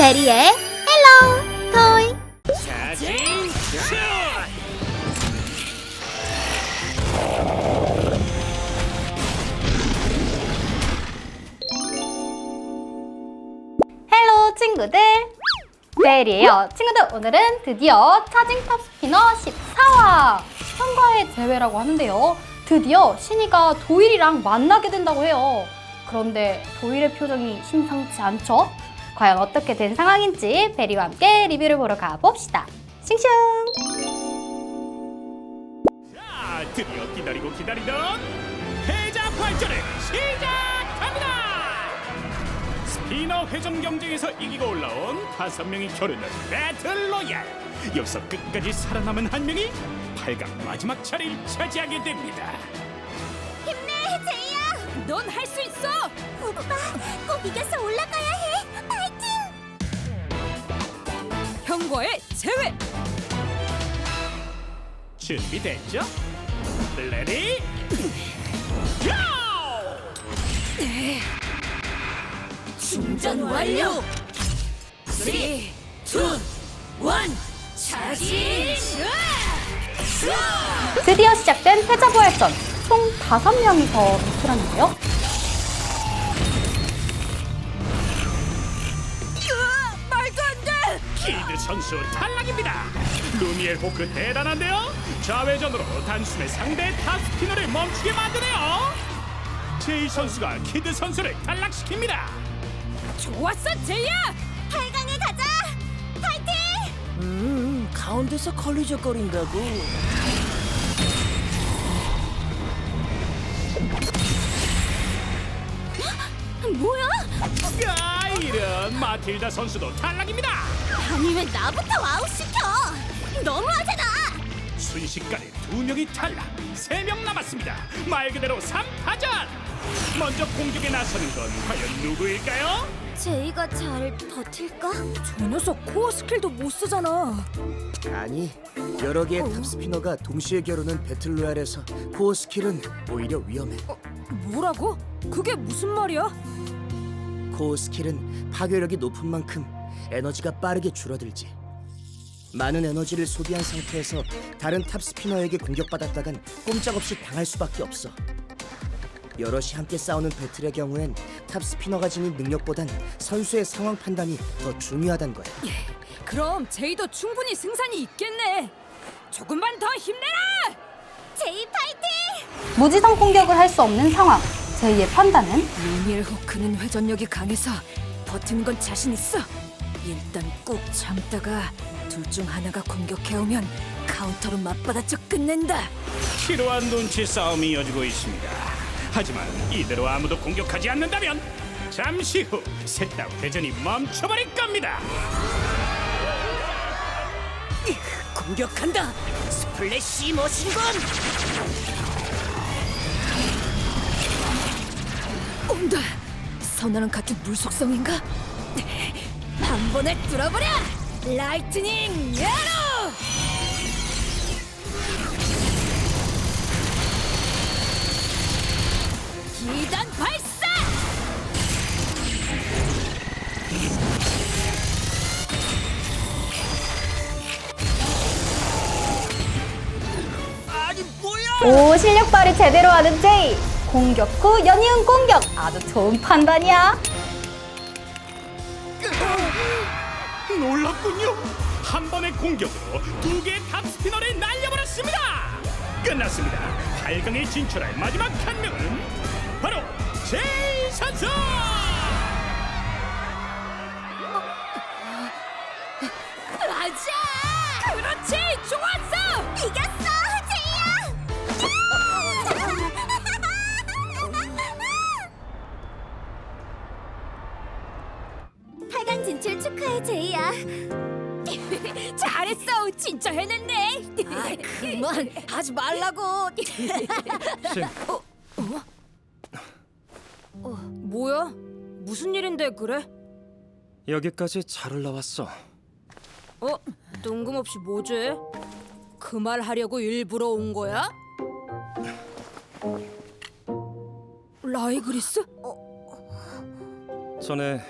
베리의 헬로 토이 사진 슛! 헬로 친구들 베리예요 친구들 오늘은 드디어 차징 탑 스피너 14화 참가의 대회라고 하는데요 드디어 신이가 도일이랑 만나게 된다고 해요 그런데 도일의 표정이 심상치 않죠? 과연 어떻게 된 상황인지 베리와 함께 리뷰를 보러 가봅시다 싱싱 자, 드디어 기다리고 기다리던 패자 발전을 시작합니다. 스피너 회전 경쟁에서 이기고 올라온 다섯 명이 겨루는 배틀 로얄. 여기서 끝까지 살아남은 한 명이 8강 마지막 자리를 차지하게 됩니다. 힘내, 제이야. 넌 할 수 있어. 오빠, 꼭 이겨서 올라가야 형과의 제외 준비됐죠? 레디? 고! 충전 완료 3 2 1 차지 드디어 시작된 패자 부활전 총 5명이서 배틀하는데요 선수 탈락입니다. 루미엘 호크 대단한데요. 좌회전으로 단숨에 상대 탑스피너를 멈추게 만드네요. 제이 선수가 키드 선수를 탈락시킵니다. 좋았어 제이야 8강에 가자. 파이팅! 음, 가운데서 걸리적거린다고. 뭐야? 야 이런 마틸다 선수도 탈락입니다. 아니 왜 나부터 아웃시켜? 너무하잖아. 순식간에 두 명이 탈락, 세 명 남았습니다. 말 그대로 3파전. 먼저 공격에 나서는 건 과연 누구일까요? 제이가 잘 버틸까? 저 녀석 코어 스킬도 못 쓰잖아 아니, 여러 개의 탑스피너가 동시에 겨루는 배틀로얄에서 코어 스킬은 오히려 위험해. 뭐라고? 그게 무슨 말이야? 코어 스킬은 파괴력이 높은 만큼 에너지가 빠르게 줄어들지. 많은 에너지를 소비한 상태에서 다른 탑 스피너에게 공격받았다간 꼼짝없이 당할 수밖에 없어. 여럿이 함께 싸우는 배틀의 경우엔 탑 스피너가 지닌 능력보단 선수의 상황 판단이 더 중요하단 거야. 그럼 제이도 충분히 승산이 있겠네 조금만 더 힘내라 제이 파이팅! 무지성 공격을 할 수 없는 상황 제이의 판단은? 루미엘 호크는 회전력이 강해서 버티는 건 자신 있어. 일단 꾹 참다가 둘 중 하나가 공격해오면 카운터로 맞받아쳐 끝낸다. 치루한 눈치 싸움이 이어지고 있습니다. 하지만 이대로 아무도 공격하지 않는다면 잠시 후 셋다 회전이 멈춰버릴 겁니다. 공격한다. 스플래시 머신건 온다 선아랑 같은 물 속성인가? 한 번에 뚫어버려! 라이트닝 에로 기단 발사! 오 실력 발휘 제대로 하는 제이 공격 후 연이은 공격 아주 좋은 판단이야 놀랍군요. 한 번의 공격으로 두 개의 탑스피너를 날려버렸습니다. 끝났습니다. 8강에 진출할 마지막 한 명은 바로 제이 선수. 진출 축하해, 제이야. 잘했어. 진짜 해냈네. 아 그만. 하지 말라고. 어? 어? 뭐야? 무슨 일인데 그래? 여기까지 잘 올라왔어. 어? 뜬금없이 뭐지? 그 말 하려고 일부러 온 거야? 라이그리스? 전에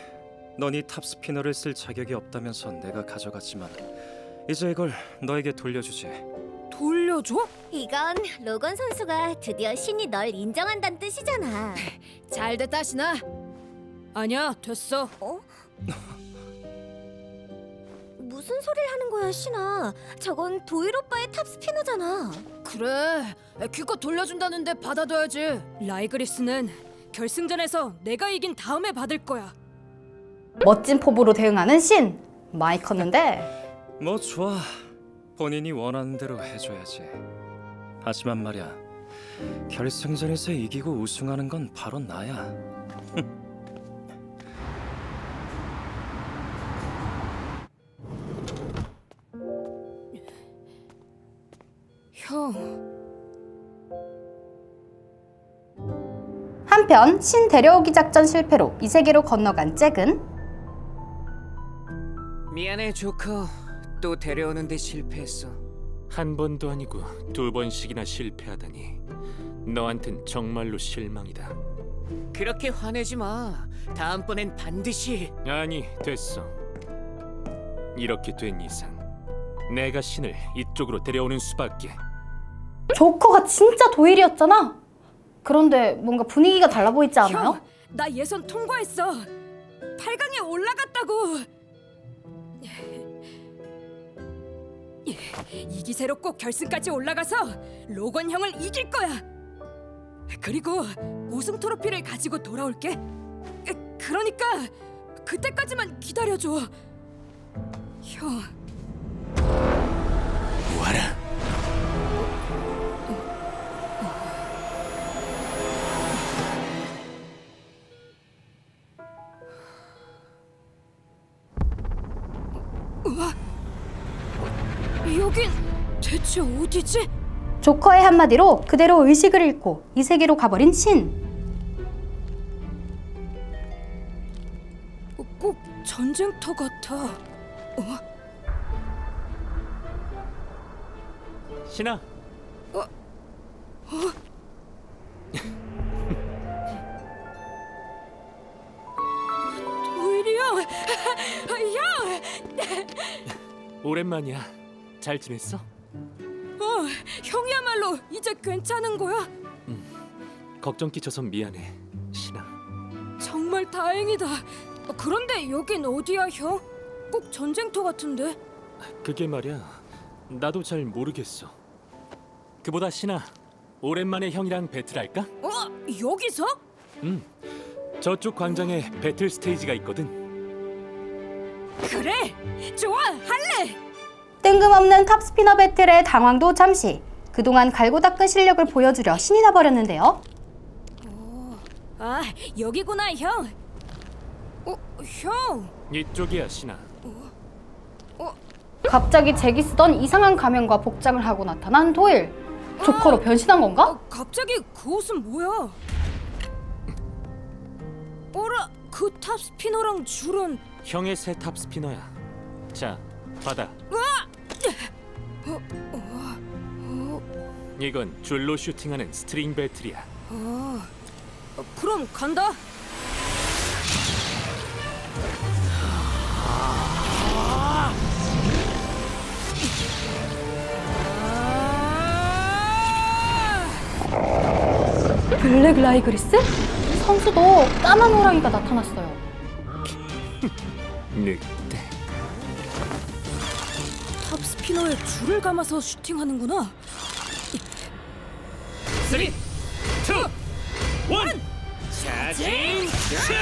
넌이 탑스피너를 쓸 자격이 없다면서 내가 가져갔지만 이제 이걸 너에게 돌려주지. 돌려줘? 이건 로건 선수가 드디어 신이 널 인정한다는 뜻이잖아. 잘 됐다 신아. 아니야 됐어. 무슨 소리를 하는 거야, 신아? 저건 도일 오빠의 탑 스피너잖아. 그래 기껏 돌려준다는데 받아둬야지. 라이그리스는 결승전에서 내가 이긴 다음에 받을 거야. 멋진 포부로 대응하는 신 많이 컸는데 뭐 좋아. 본인이 원하는 대로 해줘야지. 하지만 말이야. 결승전에서 이기고 우승하는 건 바로 나야. 형 한편 신 데려오기 작전 실패로 이 세계로 건너간 잭은 미안해 조커 또 데려오는데 실패했어 한 번도 아니고 두 번씩이나 실패하다니. 너한텐 정말로 실망이다. 그렇게 화내지 마 다음번엔 반드시 아니, 됐어. 이렇게 된 이상 내가 신을 이쪽으로 데려오는 수밖에. 조커가 진짜 도일이었잖아. 그런데 뭔가 분위기가 달라 보이지 않아요? 형, 나 예선 통과했어. 8강에 올라갔다고. 이 기세로 꼭 결승까지 올라가서 로건 형을 이길 거야. 그리고 우승 트로피를 가지고 돌아올게. 그러니까 그때까지만 기다려줘. 형. 와라. 여긴 대체 어디지? 조커의 한마디로 그대로 의식을 잃고 이 세계로 가버린 신. 꼭 전쟁터 같아. 신아. 도일이 형, 형, 오랜만이야. 잘 지냈어? 어, 형이야말로 이제 괜찮은 거야? 걱정 끼쳐서 미안해. 신아. 정말 다행이다. 어, 그런데 여긴 어디야, 형? 꼭 전쟁터 같은데. 그게 말이야. 나도 잘 모르겠어. 그보다 신아. 오랜만에 형이랑 배틀할까? 어, 여기서? 응. 저쪽 광장에 배틀 스테이지가 있거든. 그래, 좋아, 할래. 뜬금없는 탑스피너 배틀의 당황도 잠시. 그동안 갈고 닦은 실력을 보여주려 신이 나버렸는데요. 아, 여기구나, 형. 어, 형. 이쪽이야, 신아. 갑자기 잭이 쓰던 이상한 가면과 복장을 하고 나타난 도일. 조커로 변신한 건가? 어, 갑자기 그 옷은 뭐야? 어라, 그 탑 스피너랑 줄은 형의 새 탑 스피너야. 자, 받아. 이건 줄로 슈팅하는 스트링 배틀이야. 어, 그럼 간다. 블랙 라이그리스? 선수도 까만 호랑이가 나타났어요. 늑대. 탑 스피너에 줄을 감아서 슈팅하는구나. 3, 2, 1 자진 슛!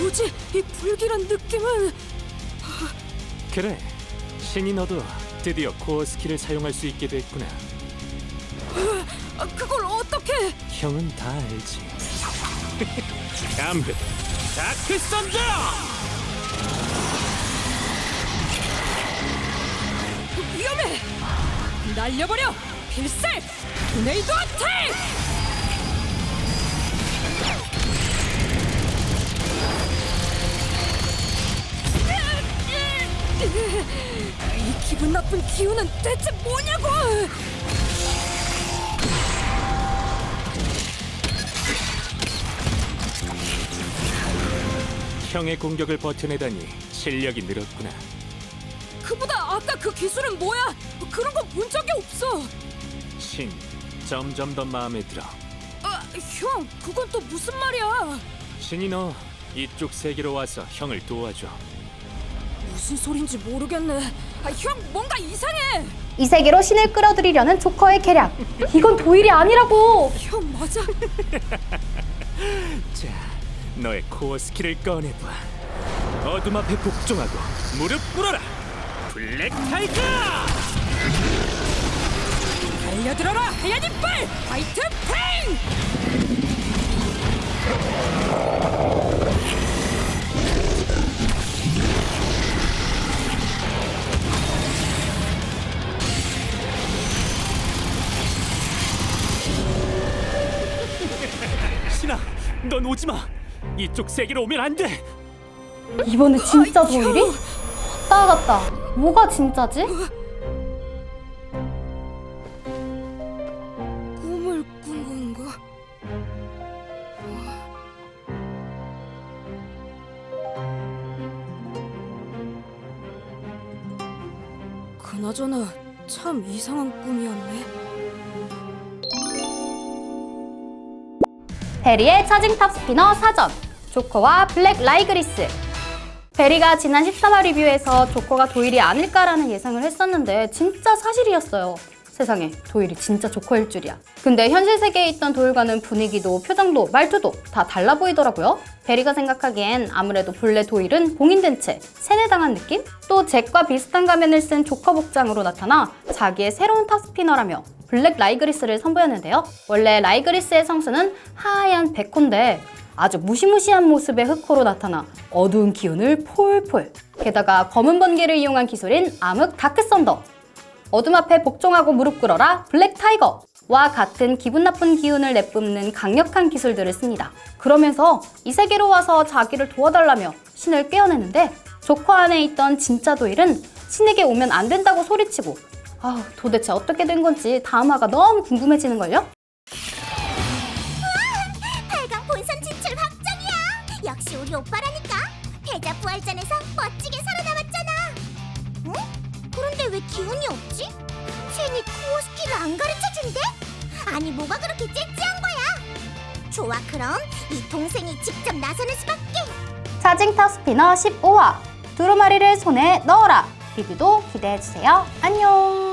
뭐지? 이 불길한 느낌은 그래, 신이 너도 드디어 코어 스킬을 사용할 수 있게 됐구나. 아, 그걸 어떻게? 형은 다 알지. 감드 다크 썬더! 위험해! 날려버려! 필살! 토네이도 어택! 이 기분 나쁜 기운은 대체 뭐냐고! 형의 공격을 버텨내다니 실력이 늘었구나. 그보다 아까 그 기술은 뭐야? 그런 거본 적이 없어. 신, 점점 더 마음에 들어. 아, 형, 그건 또 무슨 말이야? 신이 너 이쪽 세계로 와서 형을 도와줘. 무슨 소린지 모르겠네. 아, 형, 뭔가 이상해. 이 세계로 신을 끌어들이려는 조커의 계략. 이건 도일이 아니라고. 형 맞아. 자, 너의 코어 스킬을 꺼내봐. 어둠 앞에 복종하고 무릎 꿇어라. 블랙 타이거! 달려들어라, 하얀 이빨! 화이트 페인! 넌 오지 마. 이쪽 세계로 오면 안 돼. 이번에 진짜 도일이? 왔다 갔다. 뭐가 진짜지? 꿈을 꾼 건가? 그나저나 참 이상한 꿈이었네. 베리의 차징 탑 스피너 사전 조커와 블랙 라이그리스. 베리가 지난 13화 리뷰에서 조커가 도일이 아닐까라는 예상을 했었는데 진짜 사실이었어요. 세상에 도일이 진짜 조커일 줄이야. 근데 현실 세계에 있던 도일과는 분위기도 표정도 말투도 다 달라 보이더라고요. 베리가 생각하기엔 아무래도 본래 도일은 봉인된 채 세뇌당한 느낌? 또 잭과 비슷한 가면을 쓴 조커 복장으로 나타나 자기의 새로운 탑스피너라며 블랙 라이그리스를 선보였는데요. 원래 라이그리스의 성수는 하얀 백호인데 아주 무시무시한 모습의 흑호로 나타나 어두운 기운을 폴폴. 게다가 검은 번개를 이용한 기술인 암흑 다크 썬더. 어둠 앞에 복종하고 무릎 꿇어라 블랙 타이거. 와 같은 기분 나쁜 기운을 내뿜는 강력한 기술들을 씁니다. 그러면서 이 세계로 와서 자기를 도와달라며 신을 깨어내는데 조커 안에 있던 진짜 도일은 신에게 오면 안 된다고 소리치고 아 도대체 어떻게 된 건지 다음 화가 너무 궁금해지는걸요? 8강 본선 진출 확정이야. 역시 우리 오빠라니까. 패자 부활전에서 멋지게 살아남았잖아. 응? 그런데 왜 기운이 없지? 첸이 코어 스킬을 안 가르쳐준대? 아니 뭐가 그렇게 째째한 거야? 좋아 그럼 이 동생이 직접 나서는 수밖에. 차징탑 스피너 15화 두루마리를 손에 넣어라 리뷰도 기대해주세요 안녕